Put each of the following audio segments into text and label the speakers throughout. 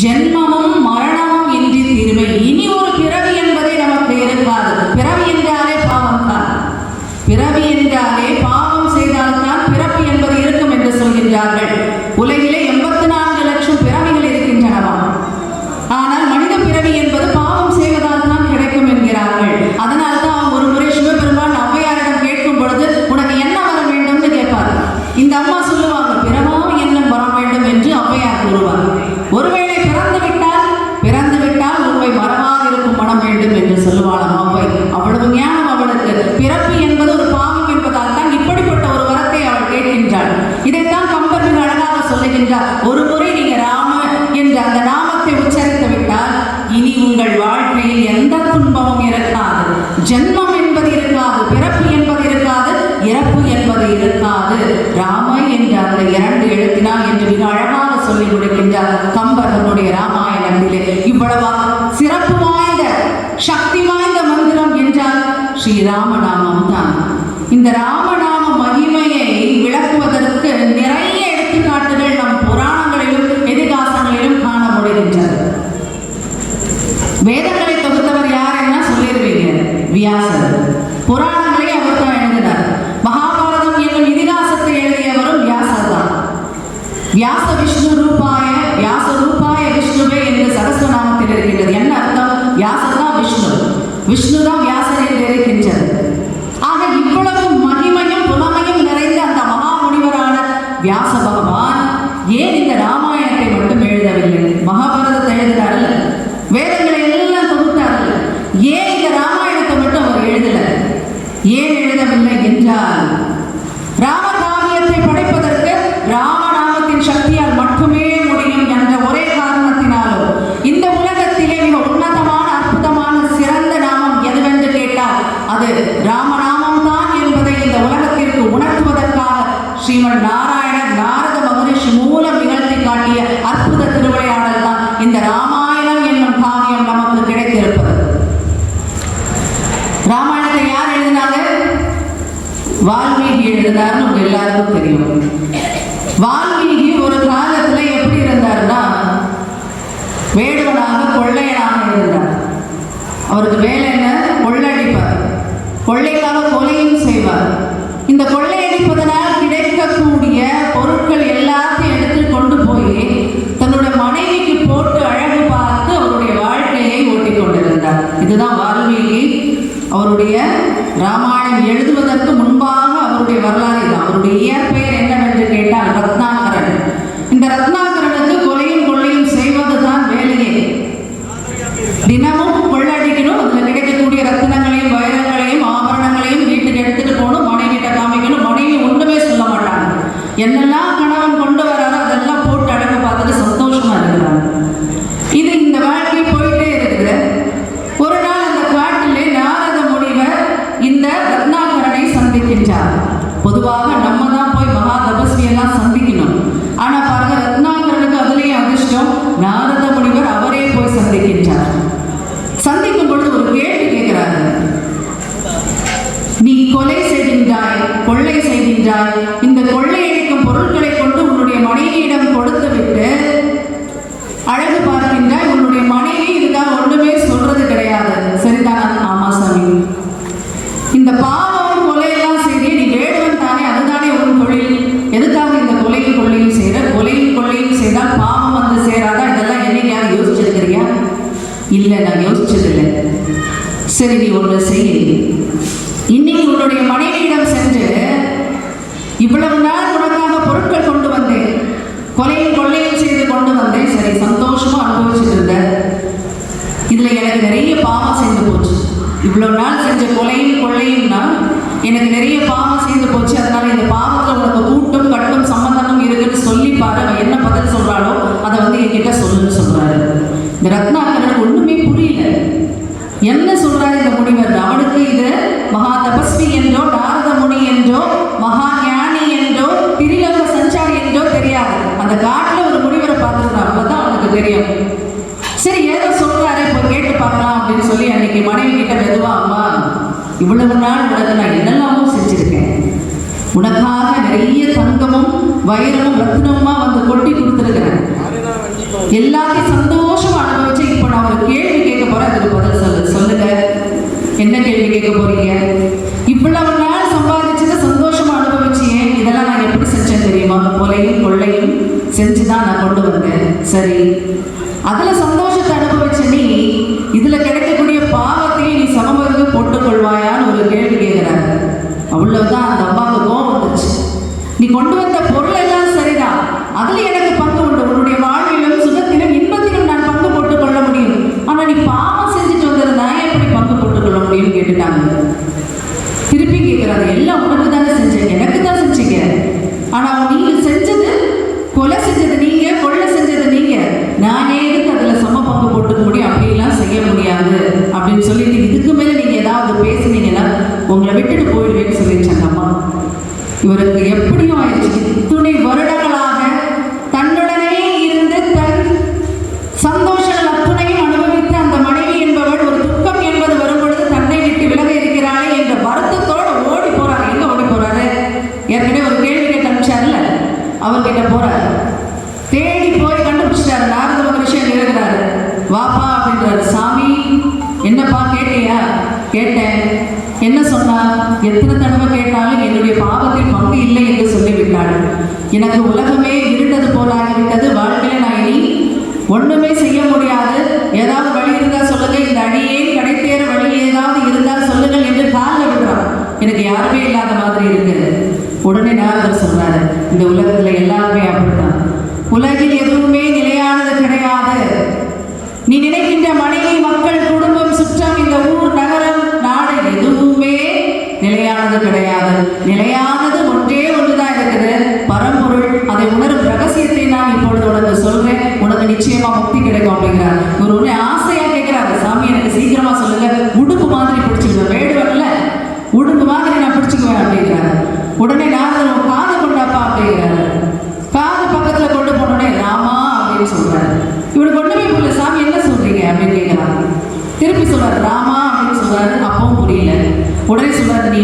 Speaker 1: ஜென்மமும் மரணமும் இன்றி தீர்வை இனி இனி உங்கள் வாழ்க்கையில் எந்த துன்பமும் இருக்காது. ஜென்மம் என்பது இருக்காது பிறப்பு என்பது இருக்காது இறப்பு என்பது இருக்காது. ராம என்ற அந்த இரண்டு எழுத்தினால் என்று மிக அழகாக சொல்லி கொடுக்கின்றார் கம்பர் தன்னுடைய ராமாயணத்திலே. இவ்வளவா சிறப்பு வாய்ந்த சக்தி வாய்ந்த மந்திரம் என்றால் ஸ்ரீராமநாமம் தான் இந்த ராம வால்மீகி எழுதினார்னு உங்க எல்லாருக்கும் தெரியும். வால்மீகி ஒரு காலத்துல எப்படி இருந்தாருன்னா வேடுவனாக கொள்ளையனாக இருந்தார். அவருக்கு வேலை என்ன? கொள்ளடிப்பார் கொள்ளைக்காக கொலையும் செய்வார். இந்த கொள்ளையடிப்பதனால் கிடைக்கக்கூடிய பொருட்கள் எல்லாத்தையும் எடுத்து கொண்டு போய் தன்னுடைய மனைவிக்கு போட்டு அழகு பார்த்து அவருடைய வாழ்க்கையை ஓட்டிக் கொண்டிருந்தார். இதுதான் வால்மீகி அவருடைய ராமாயண என்னெல்லாம் கொண்டு வராத அதெல்லாம் போட்டு அடங்க பார்த்துட்டு சந்தோஷமா இருக்கிறாங்க. இது இந்த வாழ்க்கை போயிட்டே இருக்குது. ஒரு நாள் அந்த காட்டிலே நாரத முனிவர் இந்த ரத்னாகரனை சந்திக்கின்றார். பொதுவாக நம்ம தான் போய் மகா தபஸ்வியெல்லாம் சந்திக்கணும். ஆனா பாருங்க ரத்னாகரனுக்கு அதுலேயே அதிர்ஷ்டம் நாரத முனிவர் அவரே போய் சந்திக்கின்றார். சந்திக்கும் பொழுது ஒரு கேள்வி கேட்கிறாரு. நீ கொலை செய்கின்றாய் கொள்ளை செய்கின்றாய் இவ்வளோ இவ்வளவு நாள் செஞ்ச கொலையும் கொள்ளையும்னா எனக்கு நிறைய பாவம் சேர்ந்து போச்சு. அதனால இந்த பாவத்துல உனக்கு கூட்டம் கட்டும் சம்பந்தமும் இருக்குன்னு சொல்லி பாரு அவன் என்ன பதில் சொல்றாளோ அதை வந்து என்கிட்ட சொல்லுன்னு சொல்றாரு. இந்த ரத்னாகரனுக்கு ஒண்ணுமே புரியல. என்ன சொல்றாரு இந்த முனிவர்? அவனுக்கு இது மகா தபஸ்வி என்றோ நாரத முனி என்றோ மகா ஞானி என்றோ திரிலோக சஞ்சாரி என்றோ தெரியாது. அந்த காட்டுல ஒரு முனிவரை பார்த்துருக்காங்க தான் அவனுக்கு தெரியும். சரி ஏதோ சொல்றாரு இப்போ கேட்டு பார்க்கலாம் அப்படின்னு சொல்லி அன்னைக்கு மனைவி கிட்ட இவ்வளவு நாள் உனக்கு நான் என்னெல்லாமோ செஞ்சுருக்கேன். உனக்காக நிறைய தங்கமும் வைரமும் ரத்னமா வந்து கொட்டி கொடுத்துருக்கிறேன். எல்லாத்தையும் சந்தோஷமா அனுபவிச்சு இப்போ நான் ஒரு கேள்வி கேட்க போறேன். அதுக்கு பதில் சொல்லு. சொல்லுங்க. என்ன கேள்வி கேட்க போறீங்க? இவ்வளவு நாள் சம்பாதிச்சது சந்தோஷமா அனுபவிச்சு ஏன் இதெல்லாம் நான் எப்படி செஞ்சேன் தெரியுமா? கொலையும் கொள்ளையும் செஞ்சு தான் நான் கொண்டு வந்தேன். சரி. அதுல சந்தோஷத்தை அனுபவிச்ச நீ இதுல கிடைக்கக்கூடிய பாவத்தையும் நீ சமபங்கு போட்டுக்கொள்வாய். கேட்டாலும் என்னுடைய பாவத்தில் பங்கு இல்லை என்று சொல்லிவிட்டாள் எனக்கு உலகமே இருண்டது போலாகிவிட்டது வாழ்க்கையில நான் இனி ஒண்ணுமே செய்ய முடியாது. ஏதாவது வழி இருந்தா சொல்லுங்க. இந்த அடியே கடைத்தேற வழி ஏதாவது இருந்தால் சொல்லுங்கள் என்று காலில் விடுறான். எனக்கு யாருமே இல்லாத மாதிரி இருக்கு உடனே நாரதர் சொன்னாரு இந்த உலகத்துல எல்லாருமே அப்படித்தான். உலகில் எதுவுமே நிலையானது கிடையாது. நீ நினைக்கின்ற மனைவி மக்கள் குடும்பம் சுற்றம் இந்த ஊர் கிடையாது. நிலையானது ஒன்றே ஒன்றுதான் இருக்குது. பரம்பொருள் அதை உணரும் ரகசியத்தை நான் இப்பொழுது உனக்கு சொல்றேன் உனக்கு நிச்சயமா முக்தி கிடைக்கும் அப்படிங்கிறார். ஒரு ஒன்று ஆசையா கேட்கிறாரு. சாமி எனக்கு சீக்கிரமா சொல்லுங்க. உடுப்பு மாதிரி பிடிச்சிருவேன் வேடுவன்ல உடுப்பு மாதிரி நான் பிடிச்சிக்குவேன் அப்படிங்கிறாரு. உடனே நான் காது கொண்டாப்பா அப்படிங்கிறாரு. காது பக்கத்துல கொண்டு போன உடனே ராமா அப்படின்னு சொல்றாரு. இவரு கொண்டு போய் சாமி என்ன சொல்றீங்க? அப்படின்னு கேட்கிறாரு. திருப்பி சொல்றாரு ராமா அப்படின்னு சொல்றாரு. அப்பவும் புரியல. உடனே சொல்றாரு நீ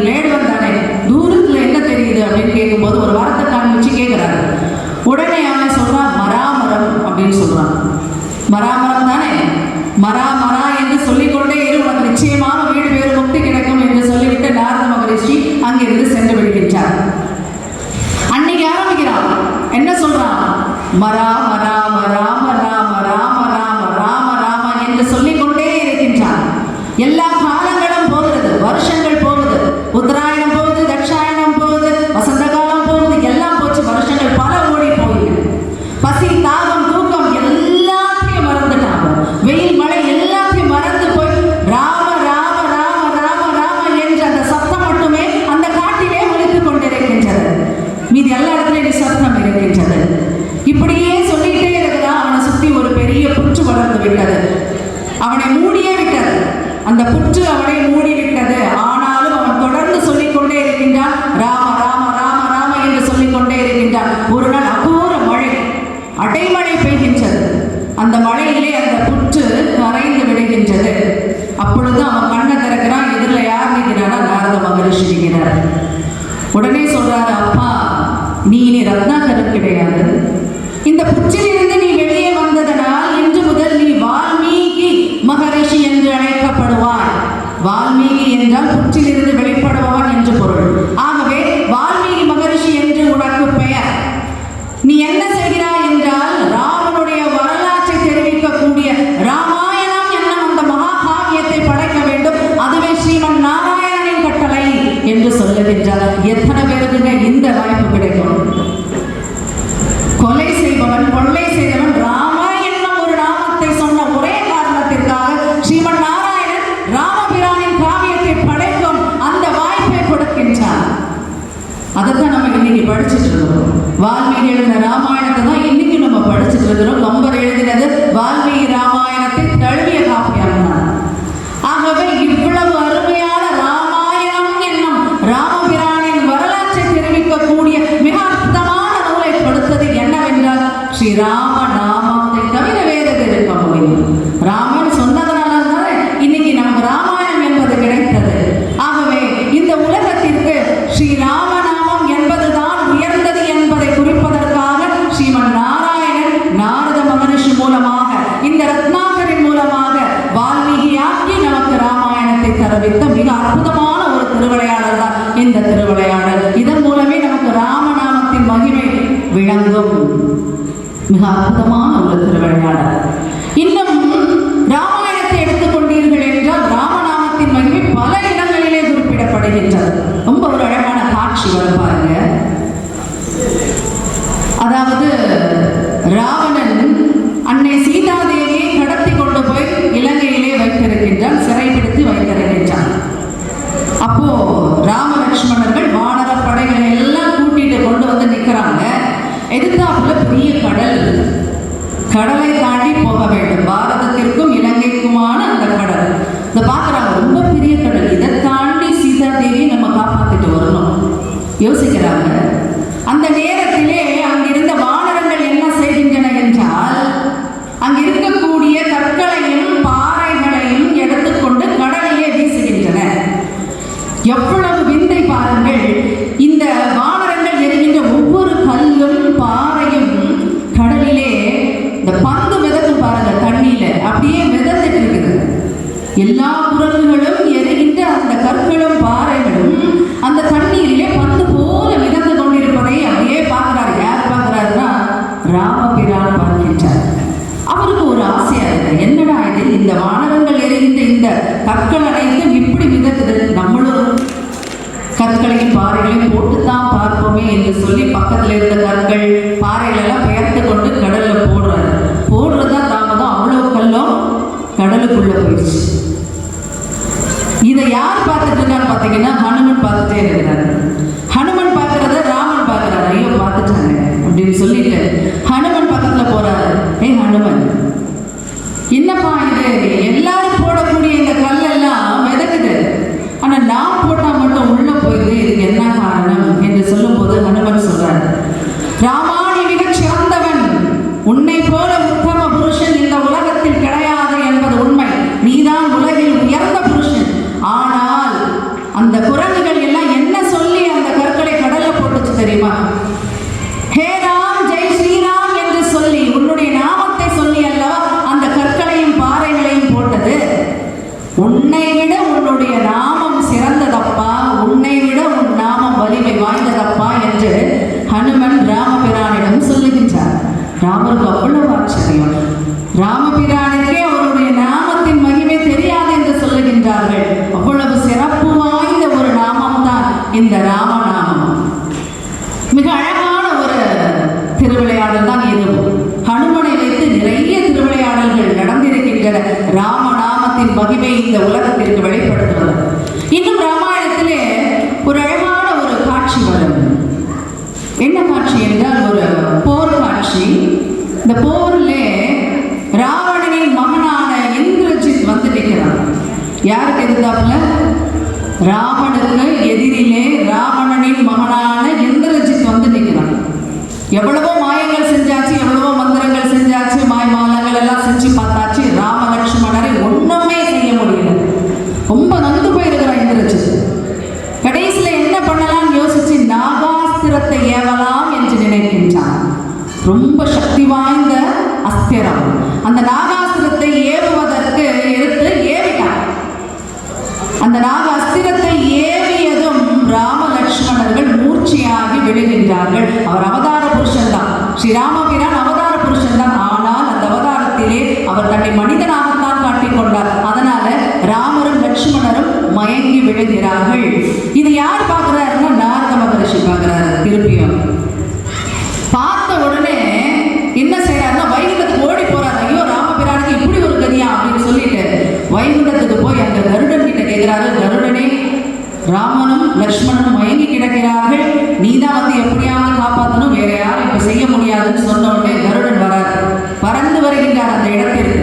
Speaker 1: She went யோசிக்கிறாங்க. அந்த நேரத்திலே அங்கிருந்த வானரங்கள் என்ன செய்கின்றன என்றால் அங்கு இருக்கக்கூடிய கற்களையும் பாறைகளையும் எடுத்துக்கொண்டு கடலையே வீசுகின்றன. எவ்வளவு விந்தை பாருங்கள். இந்த வானரங்கள் எரிகின்ற ஒவ்வொரு கல்லும் பாறையும் கடலிலே இந்த பந்து மிதக்கும் பாருங்க தண்ணியில அப்படியே மிதந்துட்டு இருக்குது. எல்லா குரங்குகளும் இந்த வானகங்கள் எரிகின்ற இந்த கற்கள் அனைத்தும் இப்படி மிதக்குது நம்மளும் கற்களையும் பாறைகளையும் போட்டுதான் பார்ப்போமே என்று சொல்லி பக்கத்துல இருந்த கற்கள் பாறைகள் எல்லாம் பெயர்த்து கொண்டு கடல்ல போடுறாரு போடுறதா தாமதம்? அவ்வளவு கல்லும் கடலுக்குள்ள போயிடுச்சு. இதை யார் பார்த்துட்டு இருக்கான்னு பார்த்தீங்கன்னா ஹனுமன் பார்த்துட்டே இருக்கிறாரு ஹனுமன் பார்க்கறத ராமன் பார்க்கறாரு ஐயோ பார்த்துட்டாங்க அப்படின்னு சொல்லிட்டு ஹனுமன் பக்கத்துல போறாரு ஏய் ஹனுமன் என்னப்பா இது எல்லாரும் போடக்கூடிய இந்த கல்லெல்லாம் மிதக்குது ஆனா நான் போட்டா மட்டும் உள்ள போயிடுது இதுக்கு என்ன காரணம் என்று சொல்லும்போது ஹனுமன் சொல்றாரு ராமா நீ மிகச் சிறந்தவன் உன்னை போல உத்தம புருஷன் இந்த உலகத்தில் கிடையாது என்பது உண்மை நீதான் உலகில் உயர்ந்த புருஷன் ஆனால் அந்த குரங்குகள் எல்லாம் என்ன சொல்லி அந்த கற்களை கடல்ல போட்டுச்சு தெரியுமா ஹே ராம் ஜெய் ஸ்ரீராம் என்று சொல்லி உன்னுடைய நாமத்தை சொல்லி அல்லவா அந்த கற்களையும் பாறைகளையும் போட்டது உன்னை விட உன்னுடைய நாமம் சிறந்ததப்பா உன்னை விட உன் நாமம் வலிமை வாய்ந்ததப்பா என்று ஹனுமன் ராமபிரானிடம் சொல்லுகின்றார் ராமருக்கு அவ்வளவு ஆச்சரியம் ராமபிரானுக்கே அவருடைய நாமத்தின் மகிமை தெரியாது என்று சொல்லுகின்றார்கள். அவ்வளவு சிறப்பு வாய்ந்த ஒரு நாமம் தான் இந்த ராமநாமம். மிக அழகான ஒரு திருவிளையாடல் தான் இதுவும் ஹனுமனை வைத்து நிறைய திருவிளையாடல்கள் நடந்திருக்கின்றன. ராமநாமத்தின் மகிமை இந்த உலகத்திற்கு வெளிப்படுத்துவது. இன்னும் ராமாயணத்திலே ஒரு அழகான ஒரு காட்சி வரும் என்ன காட்சி என்றால் ஒரு போர் காட்சி இந்த போரிலே ராவணனின் மகனான இந்திரஜித் வந்து நிற்கிறான் யாருக்கு எதிர்த்தாப்புல ராவணுக்கு எதிரிலே ராவணனின் மகனான இந்திரஜித் வந்து நிற்கிறான். எவ்வளவோ மாயங்கள் செஞ்சாச்சு எவ்வளவோ மந்திரங்கள் செஞ்சாச்சு மாய மாலங்கள் எல்லாம் செஞ்சு பார்த்தாச்சு ராம லட்சுமணரை ஒண்ணுமே செய்ய முடியல. ரொம்ப நந்து போயிருக்கிறான் இந்திரஜித். கடைசியில என்ன பண்ணலாம் யோசிச்சு நாகாஸ்திரத்தை ஏவலாம் என்று நினைக்கின்றான். ரொம்ப சக்தி வாய்ந்த அஸ்திரம். அந்த நாகாஸ்திரத்தை எழுதுகிறார்கள் விழுகிறார்கள் இது யார் பார்க்கிறாருன்னா நாரத மகரிஷி பார்க்கிறாரு. திருப்பியும். பார்த்த உடனே என்ன செய்யறாருன்னா வைகுண்டத்துக்கு ஓடி போறாரு. ஐயோ ராமபிரானுக்கு இப்படி ஒரு கதியா அப்படின்னு சொல்லிட்டு வைகுண்டத்துக்கு போய் அந்த கருடன் கிட்ட கேட்கிறாரு கருடனே ராமனும் லக்ஷ்மணனும் மயங்கி கிடக்கிறார்கள். நீதான் வந்து எப்படியாவது காப்பாற்றணும் வேற யாரும் இப்ப செய்ய முடியாதுன்னு சொன்ன உடனே கருடன் வராது பறந்து வருகின்றார் அந்த இடத்திற்கு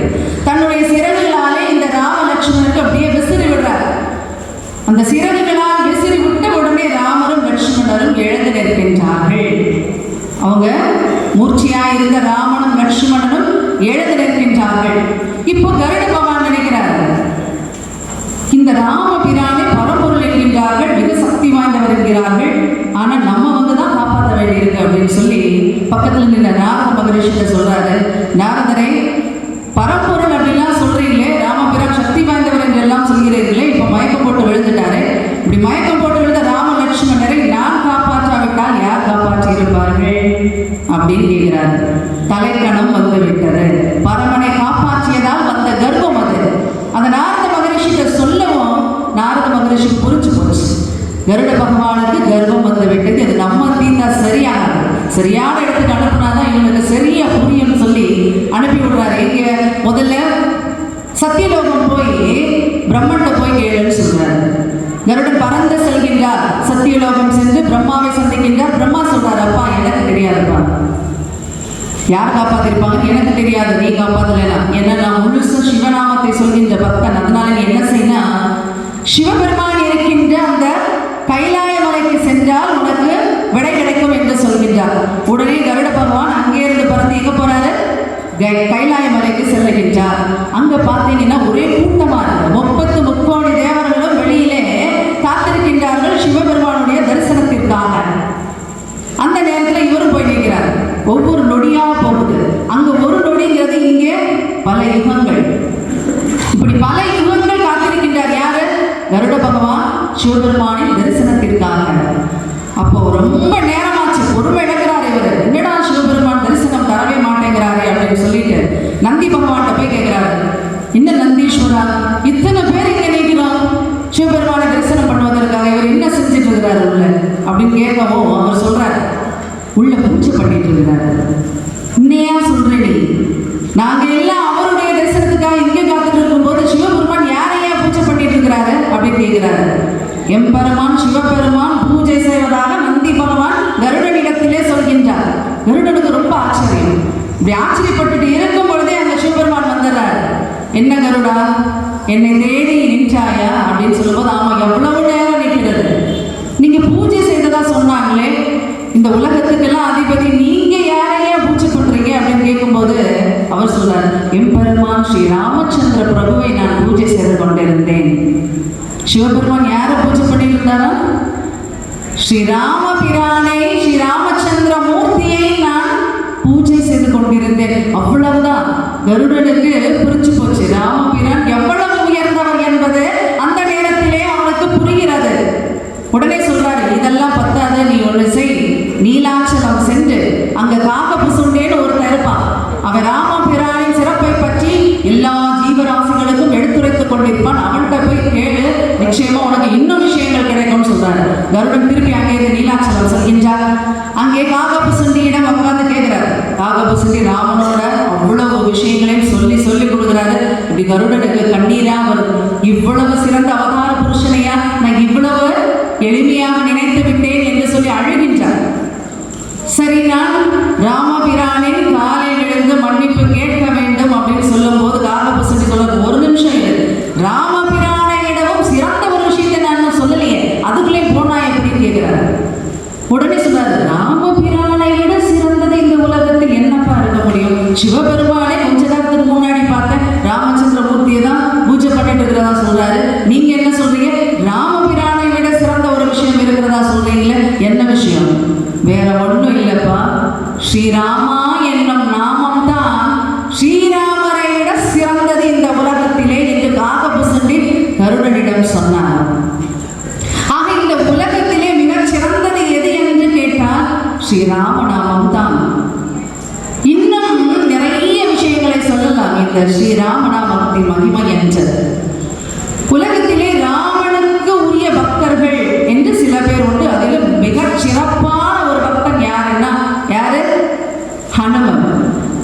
Speaker 1: தன்னுடைய சிறகுகளாலே இந்த ராம லட்சுமணனுக்கு அப்படியே விசிறி விடுறார் அந்த சிறகுகளால் விசிறி விட்ட உடனே ராமரும் லட்சுமணரும் எழுந்து அவங்க மூர்ச்சியா இருந்த ராமனும் லட்சுமணனும் எழுந்து இப்போ கருட பகவான் நினைக்கிறார்கள். இந்த ராமபிரானை பரம்பொருள் என்கின்றார்கள் மிக சக்தி வாய்ந்தவர் என்கிறார்கள். ஆனா நம்ம வந்து தான் காப்பாற்ற வேண்டியிருக்கு அப்படின்னு சொல்லி பக்கத்துல நின்ற நாரத மகரிஷிட்ட சொல்றாரு. நாரதரை பரம்பொருள் அப்படிலாம் சொல்றீங்களே ராமபிரான் சக்தி வாய்ந்தவர் என்றெல்லாம் சொல்கிறீர்களே இப்ப மயக்கம் போட்டு விழுந்துட்டாரு. இப்படி மயக்கம் காப்பாற்றிருப்பார்கள் அப்படின்னு கேட்கிறார். தலைக்கணம் வந்துவிட்டது. பரமனை காப்பாற்றியதால் வந்த கர்வம் அது. அந்த நாரத மகரிஷிட்ட சொல்லவும் நாரத மகரிஷிக்கு புரிஞ்சு போச்சு. கருட பகவானுக்கு கர்வம் வந்து விட்டது இது நம்ம தீர்த்தா சரியாகாது. சரியான இடத்துக்கு அனுப்புனாதான் இவனுக்கு சரியா புரியும்னு சொல்லி அனுப்பி விடுறாரு. எங்க? முதல்ல சத்தியலோகம் போய் பிரம்மண்ட போய் கேளுன்னு சொல்றாரு. கருடன் பறந்து செல்கின்றார். சத்தியலோகம் சென்று பிரம்மாவை சந்திக்கின்றார். பிரம்மா சொல்றாரு அப்பா எனக்கு தெரியாதுப்பா. யார் காப்பாத்திருப்பாங்க எனக்கு தெரியாது. நீ காப்பாத்தலைனா. ஏன்னா நான் முழுசா சிவநாமத்தை சொல்கின்ற பக்தன். அதனால நீ என்ன செய்யணும் சிவபெருமான் இருக்கின்ற அந்த கைலாய மலைக்கு சென்றால் உனக்கு விடை கிடைக்கும் என்று சொல்கின்றார். உடனே கருட பகவான் அங்கே இருந்து பறந்து எங்க போறாரு? கை- கைலாய மலைக்கு செல்லுகின்றார். அங்க பார்த்தீங்கன்னா ஒரே கூட்டமா இருக்கு முப்பத்து முக்கோடி தேவர்களும் வெளியிலே காத்திருக்கின்றார்கள் சிவபெருமானுடைய தரிசனத்திற்காக அந்த நேரத்தில் இவரும் போய் நிற்கிறார் ஒவ்வொரு நொடியா போகுது அங்க ஒரு நொடிங்கிறது இங்கே பல யுகங்கள். இப்படி பல யுகங்கள் காத்திருக்கின்றார் யாரு? கருட பகவான் சிவபெருமானின் தரிசனத்திற்காக. அப்போ ரொம்ப நேரமாச்சு. பொறுமை இழக்கிறார் இவர். என்னடா சிவபெருமான் தரிசனம் தரவே மாட்டேங்கிறாரு அப்படின்னு சொல்லிட்டு நந்தி பகவான்கிட்ட போய் கேட்கிறாரு என்ன நந்தீஸ்வரா? இத்தனை பேர் இங்க நிற்கிறோம் சிவபெருமானை தரிசனம் பண்ணுவதற்காக இவர் என்ன செஞ்சுட்டு இருக்கிறாரு உள்ள? அப்படின்னு கேட்கவும் அவர் சொல்றாரு. உள்ள பூஜை பண்ணிட்டு இருக்கிறாரு. உண்மையா சொல்றேன். நாங்க எல்லாம் அப்படின்னு எம்பெருமான் சிவபெருமான் பூஜை செய்வதாக நந்தி பகவான் கருடனிடத்திலே சொல்கின்றார். கருடனுக்கு ரொம்ப ஆச்சரியம். இப்படி ஆச்சரியப்பட்டுட்டு இருக்கும் பொழுதே அந்த சிவபெருமான் வந்துடுறாரு. என்ன கருடா? என்னை தேடி நின்றாயா? அப்படின்னு சொல்லும்போது ஆமாம் எவ்வளவு நேரம் நிற்கிறது நீங்க பூஜை செய்ததா சொன்னாங்களே. இந்த உலகத்துக்கெல்லாம் அதிபதி நீங்க யாரையா பூஜை பண்றீங்க? அப்படின்னு கேட்கும்போது அவர் சொல்றார் எம்பெருமான் ஸ்ரீ ராமச்சந்திர பிரபுவை நான் பூஜை செய்து கொண்டிருந்தேன். சிவபெருமான் யாரை பூஜை பண்ணிட்டு இருந்தாரா ஸ்ரீராம பிரானை ஸ்ரீராமச்சந்திர மூர்த்தியை நான் பூஜை செய்து கொண்டிருந்தேன். அவ்வளவுதான். கருடனுக்கு புரிஞ்சு போச்சு. ராமபிரான் எவ்வளவு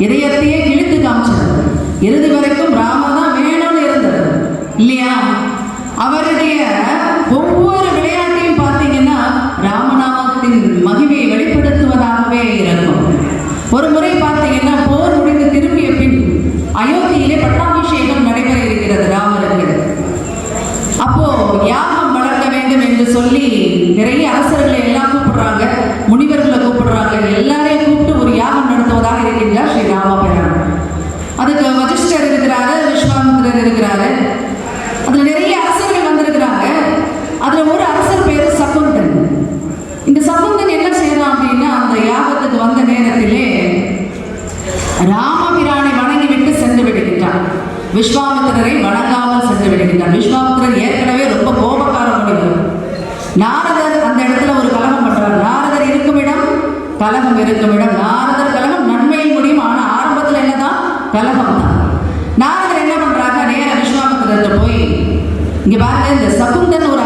Speaker 1: இதயத்தையே இழுத்து காமிச்சது இறுதி வரைக்கும் ராம தான் வேணும்னு இருந்தது இல்லையா அவருடைய ஒவ்வொரு விளையாட்டையும் பார்த்தீங்கன்னா ராமநாமத்தின் மகிமையை வெளிப்படுத்துவதாகவே இருக்கும் ஒரு முறை பார்த்தீங்கன்னா போர் முடிந்து திரும்பிய பின் அயோத்தியிலே பட்டாபிஷேகம் நடைபெற இருக்கிறது ராமருக்கு அப்போ யாகம் வளர்க்க வேண்டும் என்று சொல்லி நிறைய அரசர்களை எல்லாம் கூப்பிடுறாங்க முனிவர்களை கூப்பிடுறாங்க எல்லாரையும் கூப்பிட்டு ஒரு யாகம் நடத்துவதாக இருக்கின்றார் ஸ்ரீ ராமபிரான் அதுக்கு வசிஷ்டர் இருக்கிறாரு விஸ்வாமித்திரர் இருக்கிறாரு அதுல நிறைய அரசர்கள் வந்திருக்கிறாங்க அதுல ஒரு அரசர் பேரு சகுந்தன் இந்த சகுந்தன் என்ன செய்யறான் அப்படின்னா அந்த யாகத்துக்கு வந்த நேரத்திலே ராமபிரானை வணங்கிவிட்டு சென்று விடுகின்றான் விஸ்வாமித்திரரை வணங்காமல் சென்று விடுகின்றார். விஸ்வாமித்திரர் ஏற்கனவே ரொம்ப கோபக்கார முடிவு நாரதர் அந்த இடத்துல ஒரு கலகம் பண்றார். நாரதர் இருக்கும் இடம் கலகம் இருக்கும் இடம். நாரதர் கலகம் நன்மையில் முடியும். ஆனால் ஆரம்பத்தில் என்னதான் கலகம் தான். நாரதர் என்ன பண்றாங்க நேர விஸ்வாமித்திரத்தை போய் இங்க பாருங்க இந்த சகுந்தன் ஒரு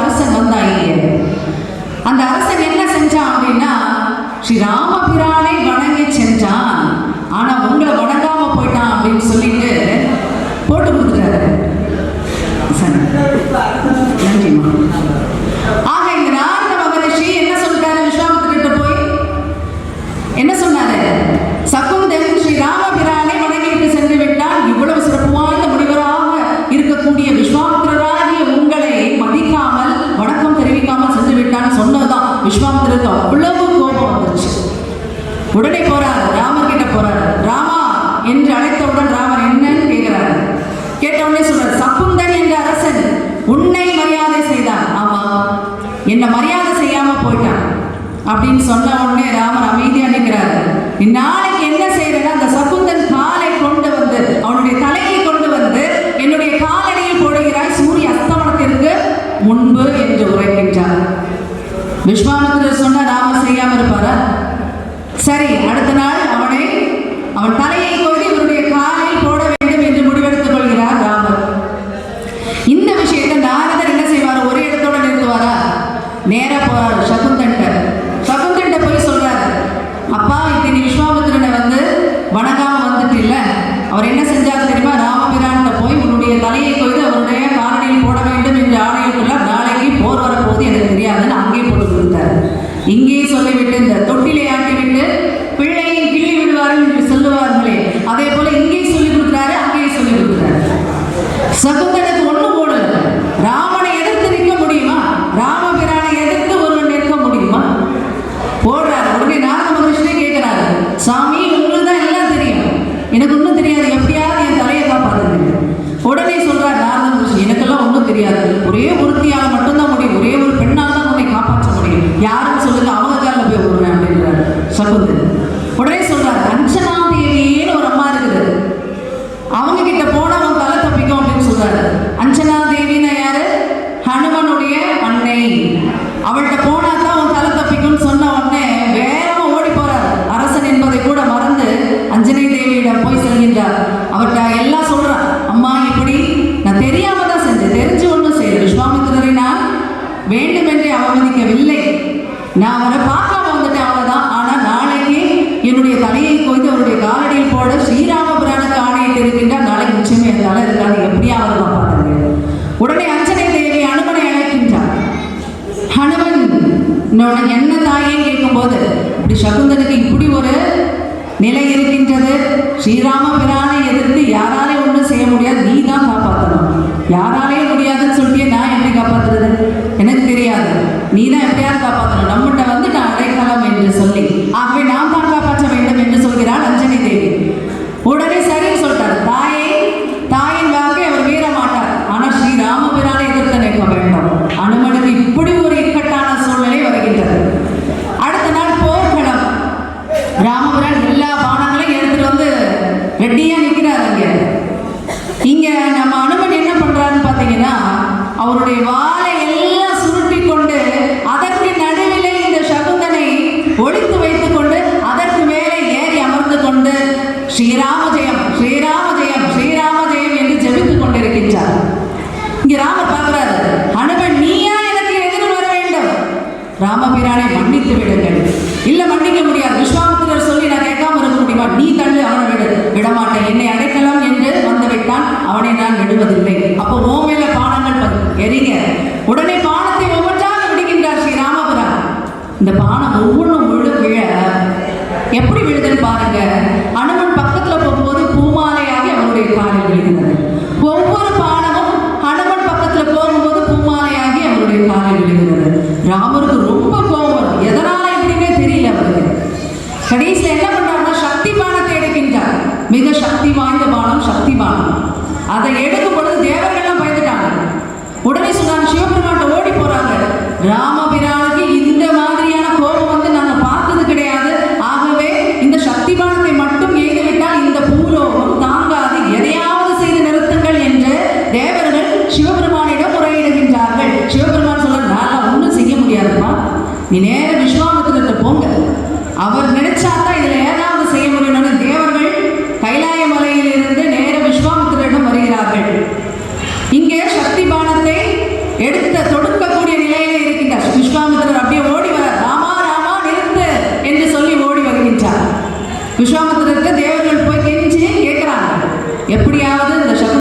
Speaker 1: சொன்ன உடனே ராமர் அமைதியா நிற்கிறாரு. என்ன தாயே கேட்கும்போது இப்படி சகுந்தனுக்கு இப்படி ஒரு நிலை இருக்கின்றது. ஸ்ரீராம பிரானை எதிர்த்து யாராலையும் ஒன்றும் செய்ய முடியாது நீ தான் காப்பாற்றணும். யாராலையும் முடியாதுன்னு சொல்லிட்டு நான் எப்படி காப்பாற்றுறது? எனக்கு தெரியாது. நீ தான் எப்படியாவது காப்பாற்றணும். நம்மகிட்ட வந்து நான் அடைக்கலம் என்று சொல்லி ஆகவே நான் ராமபிரானை மன்னித்து விடுங்கள். இல்லை பராசக்தி வாய்ந்த பானம் சக்தி பானம் அதை எடுக்கும் பொழுது தேவர்கள்லாம் பயந்துட்டாங்க. உடனே சொன்னாங்க சிவபெருமாட்ட ஓடி போறாங்க. ராமபிரானுக்கு இந்த மாதிரியான கோபம் வந்து நாங்க பார்த்தது கிடையாது. ஆகவே இந்த சக்தி பானத்தை மட்டும் ஏந்துவிட்டால் இந்த பூலோகம் தாங்காது. எதையாவது செய்து நிறுத்துங்கள் என்று தேவர்கள் சிவபெருமானிடம் முறையிடுகின்றார்கள். சிவபெருமான் சொல்ல நான் ஒன்றும் செய்ய முடியாதுப்பா. நீ நேர விஸ்வாமித்திரத்தை போங்க. அவர் நினைச்சா தான் இதுல ஏதாவது